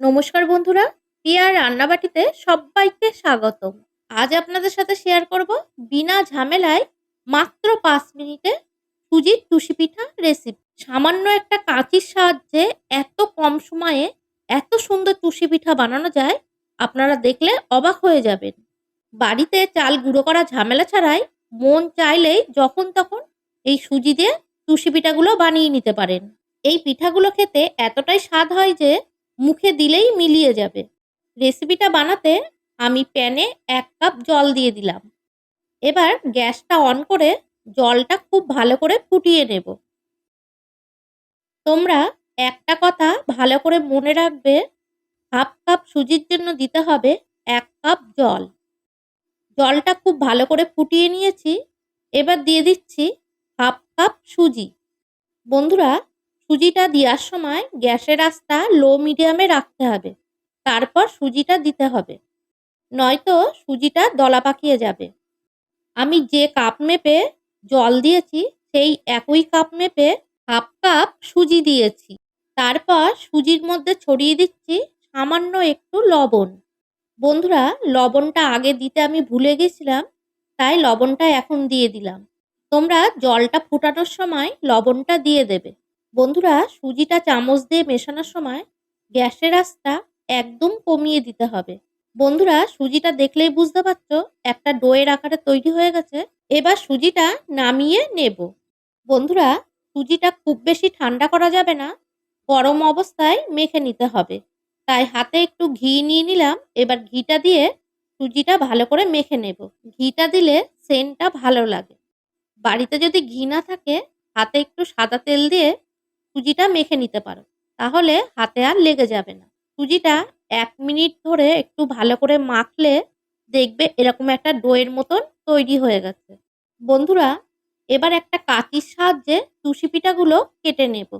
নমস্কার বন্ধুরা, পিয়ার রান্নাবাটিতে সবাইকে স্বাগতম। আজ আপনাদের সাথে শেয়ার করব বিনা ঝামেলায় মাত্র পাঁচ মিনিটে সুজির টুসি পিঠা রেসিপি সামান্য একটা কাঁচির সাহায্যে এত কম সময়ে এত সুন্দর টুসি পিঠা বানানো যায়, আপনারা দেখলে অবাক হয়ে যাবেন। বাড়িতে চাল গুঁড়ো করা ঝামেলা ছাড়াই মন চাইলেই যখন তখন এই সুজি দিয়ে টুসি পিঠাগুলো বানিয়ে নিতে পারেন। এই পিঠাগুলো খেতে এতটাই স্বাদ হয় যে মুখে দিলেই মিলিয়ে যাবে। রেসিপিটা বানাতে আমি প্যানে এক কাপ জল দিয়ে দিলাম। এবার গ্যাসটা অন করে জলটা খুব ভালো করে ফুটিয়ে নেব। তোমরা একটা কথা ভালো করে মনে রাখবে, হাফ কাপ সুজির জন্য দিতে হবে এক কাপ জল। জলটা খুব ভালো করে ফুটিয়ে নিয়েছি। এবার দিয়ে দিচ্ছি হাফ কাপ সুজি। বন্ধুরা সুজিটা দেওয়ার সময় গ্যাসের আঁচটা লো মিডিয়ামে রাখতে হবে। তারপর সুজিটা দিতে হবে। নয়তো সুজিটা দলা পাকিয়ে যাবে। আমি যে কাপ মেপে জল দিয়েছি, সেই একই কাপ মেপে হাফ কাপ সুজি দিয়েছি। তারপর সুজির মধ্যে ছড়িয়ে দিচ্ছি সামান্য একটু লবণ। বন্ধুরা, লবণটা আগে দিতে আমি ভুলে গেছিলাম, তাই লবণটা এখন দিয়ে দিলাম। তোমরা জলটা ফুটানোর সময় লবণটা দিয়ে দেবে। বন্ধুরা, সুজিটা চামচ দিয়ে মেশানোর সময় গ্যাসের আঁচটা একদম কমিয়ে দিতে হবে। বন্ধুরা, সুজিটা দেখলেই বুঝতে পারছ, একটা ডোয়ের আকারে তৈরি হয়ে গেছে। এবার সুজিটা নামিয়ে নেব। বন্ধুরা, সুজিটা খুব বেশি ঠান্ডা করা যাবে না, গরম অবস্থায় মেখে নিতে হবে। তাই হাতে একটু ঘি নিয়ে নিলাম, এবার ঘিটা দিয়ে সুজিটা ভালো করে মেখে নেব। ঘিটা দিলে সেন্টটা ভালো লাগে। বাড়িতে যদি ঘি না থাকে, হাতে একটু সাদা তেল দিয়ে সুজিটা মেখে নিতে পারো। তাহলে হাতে আর লেগে যাবে না। সুজিটা এক মিনিট ধরে একটু ভালো করে মাখলে দেখবে এরকম একটা ডোয়ের মতন তৈরি হয়ে গেছে। বন্ধুরা, এবার একটা কাঁচির সাহায্যে টুসি পিঠাগুলো কেটে নেব।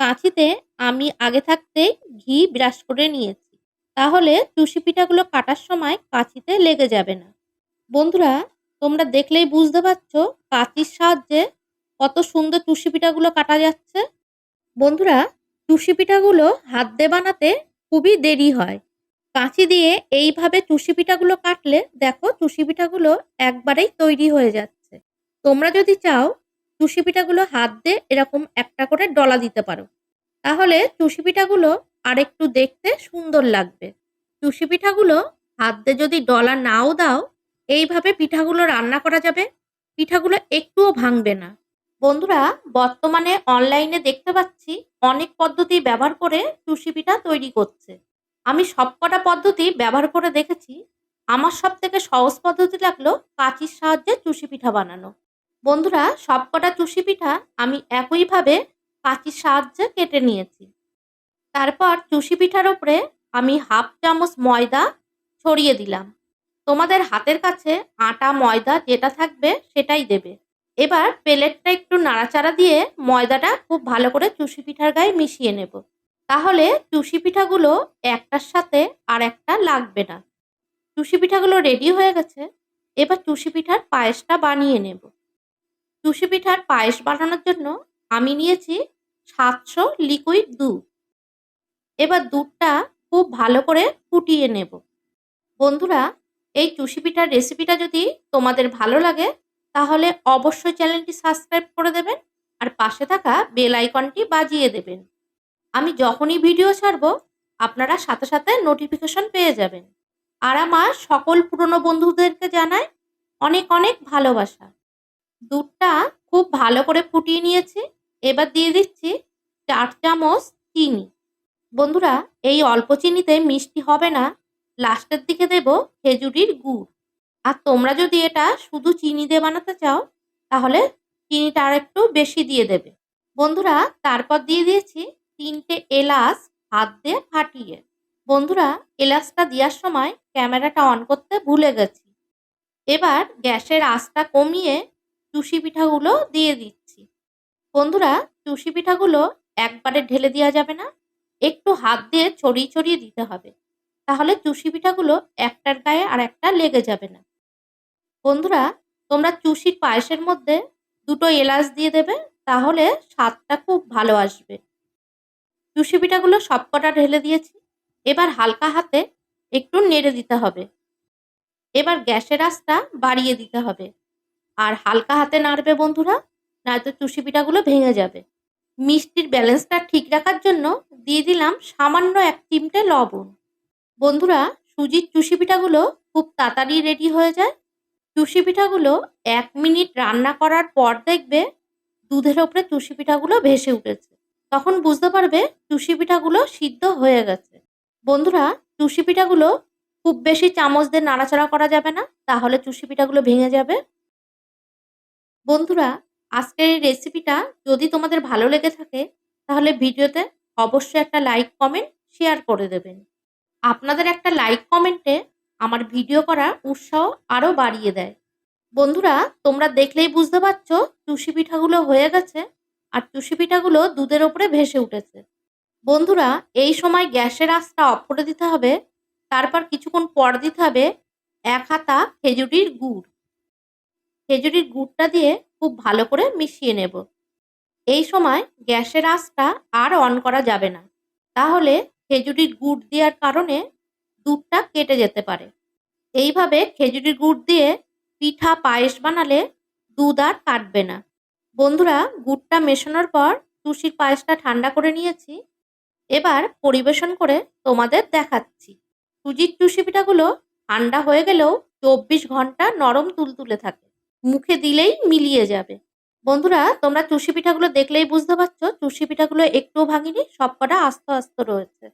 কাঁচিতে আমি আগে থাকতেই ঘি ব্রাশ করে নিয়েছি। তাহলে টুসি পিঠাগুলো কাটার সময় কাঁচিতে লেগে যাবে না। বন্ধুরা, তোমরা দেখলেই বুঝতে পারছ কাঁচির সাহায্যে কত সুন্দর টুসি পিঠাগুলো কাটা যাচ্ছে। বন্ধুরা টুসি পিঠাগুলো হাত দিয়ে বানাতে খুবই দেরি হয়। কাঁচি দিয়ে এইভাবে টুসি পিঠাগুলো কাটলে দেখো টুসি পিঠাগুলো একবারেই তৈরি হয়ে যাচ্ছে। তোমরা যদি চাও টুসি পিঠাগুলো হাত দিয়ে এরকম একটা করে ডলা দিতে পারো। তাহলে টুসি পিঠাগুলো আরেকটু দেখতে সুন্দর লাগবে। টুসি পিঠাগুলো হাত দিয়ে যদি ডলা নাও দাও, এইভাবে পিঠাগুলো রান্না করা যাবে। পিঠাগুলো একটুও ভাঙবে না। বন্ধুরা, বর্তমানে অনলাইনে দেখতে পাচ্ছি অনেক পদ্ধতি ব্যবহার করে টুসি পিঠা তৈরি করছে। আমি সবকটা পদ্ধতি ব্যবহার করে দেখেছি। আমার সব থেকে সহজ পদ্ধতি লাগল কাঁচির সাহায্যে চুষি পিঠা বানানো। বন্ধুরা, সবকটা চুষি পিঠা আমি একইভাবে কাঁচির সাহায্যে কেটে নিয়েছি। তারপর চুষি পিঠার ওপরে আমি হাফ চামচ ময়দা ছড়িয়ে দিলাম। তোমাদের হাতের কাছে আটা, ময়দা যেটা থাকবে সেটাই দেবে। এবার প্লেটটা একটু নাড়াচাড়া দিয়ে ময়দাটা খুব ভালো করে চুষি পিঠার গায়ে মিশিয়ে নেব। তাহলে চুষি পিঠাগুলো একটার সাথে আর একটা লাগবে না। চুষি পিঠাগুলো রেডি হয়ে গেছে। এবার চুষি পিঠার পায়েসটা বানিয়ে নেব। চুষি পিঠার পায়েস বানানোর জন্য আমি নিয়েছি সাতশো লিকুইড দুধ। এবার দুধটা খুব ভালো করে ফুটিয়ে নেব। বন্ধুরা, এই চুষি পিঠার রেসিপিটা যদি তোমাদের ভালো লাগে তাহলে অবশ্যই চ্যানেলটি সাবস্ক্রাইব করে দেবেন আর পাশে থাকা বেল আইকনটি বাজিয়ে দেবেন। আমি যখনই ভিডিও ছাড়ব, আপনারা সাথে সাথে নোটিফিকেশন পেয়ে যাবেন। আর আমার সকল পুরনো বন্ধুদেরকে জানায় অনেক অনেক ভালোবাসা। দুধটা খুব ভালো করে ফুটিয়ে নিয়েছি, এবার দিয়ে দিচ্ছি চার চামচ চিনি। বন্ধুরা, এই অল্প চিনিতে মিষ্টি হবে না। লাস্টের দিকে দেব খেজুরির গুড়। আর তোমরা যদি এটা শুধু চিনি দিয়ে বানাতে চাও, তাহলে চিনিটা আর একটু বেশি দিয়ে দেবে। বন্ধুরা, তারপর দিয়ে দিয়েছি তিনটে এলাচ হাত দিয়ে ফাটিয়ে। বন্ধুরা, এলাচটা দেওয়ার সময় ক্যামেরাটা অন করতে ভুলে গেছি। এবার গ্যাসের আঁচটা কমিয়ে চুষি পিঠাগুলো দিয়ে দিচ্ছি। বন্ধুরা চুষি পিঠাগুলো একবারে ঢেলে দেওয়া যাবে না, একটু হাত দিয়ে ছড়িয়ে ছড়িয়ে দিতে হবে। তাহলে চুষি পিঠাগুলো একটার গায়ে আর একটা লেগে যাবে না। বন্ধুরা, তোমরা চুষির পায়েসের মধ্যে দুটো এলাচ দিয়ে দেবে, তাহলে স্বাদটা খুব ভালো আসবে। চুষি পিঠাগুলো সবকটা ঢেলে দিয়েছি। এবার হালকা হাতে একটু নেড়ে দিতে হবে। এবার গ্যাসের আঁচটা বাড়িয়ে দিতে হবে। আর হালকা হাতে নাড়বে বন্ধুরা, নয়তো চুষি পিঠাগুলো ভেঙে যাবে। মিষ্টির ব্যালেন্সটা ঠিক রাখার জন্য দিয়ে দিলাম সামান্য এক চিমটে লবণ। বন্ধুরা, সুজির চুষি পিঠাগুলো খুব তাড়াতাড়ি রেডি হয়ে যায়। চুষি পিঠাগুলো এক মিনিট রান্না করার পর দেখবে দুধের ওপরে তুষি পিঠাগুলো ভেসে উঠেছে। তখন বুঝতে পারবে তুষি পিঠাগুলো সিদ্ধ হয়ে গেছে। বন্ধুরা চুষি পিঠাগুলো খুব বেশি চামচ দিয়ে নাড়াচাড়া করা যাবে না, তাহলে চুষি পিঠাগুলো ভেঙে যাবে। বন্ধুরা, আজকের এই রেসিপিটা যদি তোমাদের ভালো লেগে থাকে, তাহলে ভিডিওতে অবশ্যই একটা লাইক, কমেন্ট, শেয়ার করে দেবেন। আপনাদের একটা লাইক, কমেন্টে আমার ভিডিও করার উৎসাহ আরও বাড়িয়ে দেয়। বন্ধুরা, তোমরা দেখলেই বুঝতে পারছ চুষি পিঠাগুলো হয়ে গেছে আর চুষি পিঠাগুলো দুধের ওপরে ভেসে উঠেছে। বন্ধুরা, এই সময় গ্যাসের আঁচটা অফ করে দিতে হবে, তারপর কিছুক্ষণ পর দিতে হবে এক হাতা খেজুরির গুড়। খেজুরির গুড়টা দিয়ে খুব ভালো করে মিশিয়ে নেব। এই সময় গ্যাসের আঁচটা আর অন করা যাবে না। তাহলে খেজুরির গুড় দেওয়ার কারণে দুধটা কেটে যেতে পারে। এইভাবে খেজুরির গুড় দিয়ে পিঠা পায়েস বানালে দুধ আর কাটবে না। বন্ধুরা, গুড়টা মেশানোর পর তুষির পায়েসটা ঠান্ডা করে নিয়েছি। এবার পরিবেশন করে তোমাদের দেখাচ্ছি। সুজির চুষি পিঠাগুলো ঠান্ডা হয়ে গেলেও চব্বিশ ঘণ্টা নরম তুলতুলে থাকে। মুখে দিলেই মিলিয়ে যাবে। বন্ধুরা, তোমরা চুষি পিঠাগুলো দেখলেই বুঝতে পারছ চুষি পিঠাগুলো একটুও ভাঙিনি, সবকটা আস্ত আস্ত রয়েছে।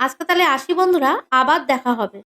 আজকে তাহলে আসি বন্ধুরা আবার দেখা হবে।